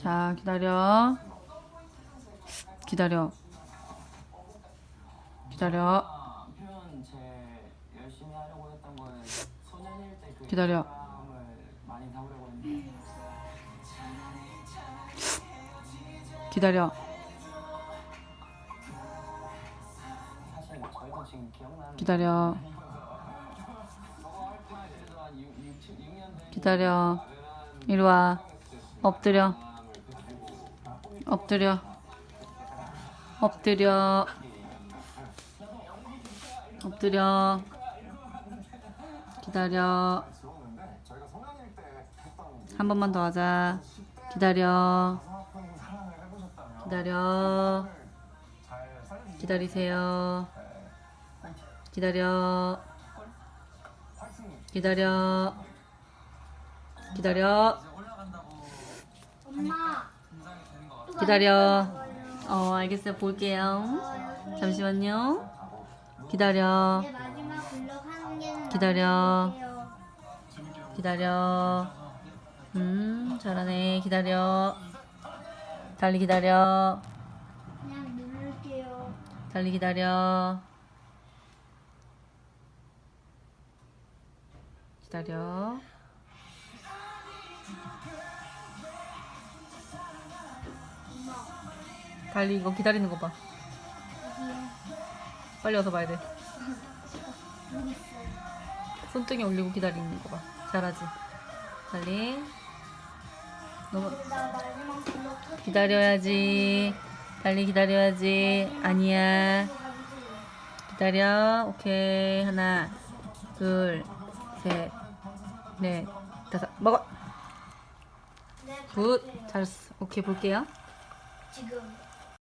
자, 기다려. 기다려. 기다려. 기다려. 기다려. 기다려. 그래도 한 6, 6, 6년 된 기다려. 이리 와. 엎드려. 엎드려. 엎드려. 엎드려. 기다려. 한 번만 더 하자. 기다려. 기다려. 기다리세요. 기다려. 기다려. 기다려. 엄마. 기다려. 어, 알겠어요. 볼게요. 잠시만요. 기다려. 기다려. 기다려. 음, 잘하네. 기다려. 달리 기다려. 달리 기다려. 기다려. 달리 이거 기다리는 거 봐. 빨리 와서 봐야 돼. 손등에 올리고 기다리는 거 봐. 잘하지. 달리. 너무. 기다려야지. 달리 기다려야지. 아니야. 기다려. 오케이. 하나, 둘, 셋, 넷, 다섯. 먹어. 네, 굿. 잘했어. 오케이, 볼게요. 지금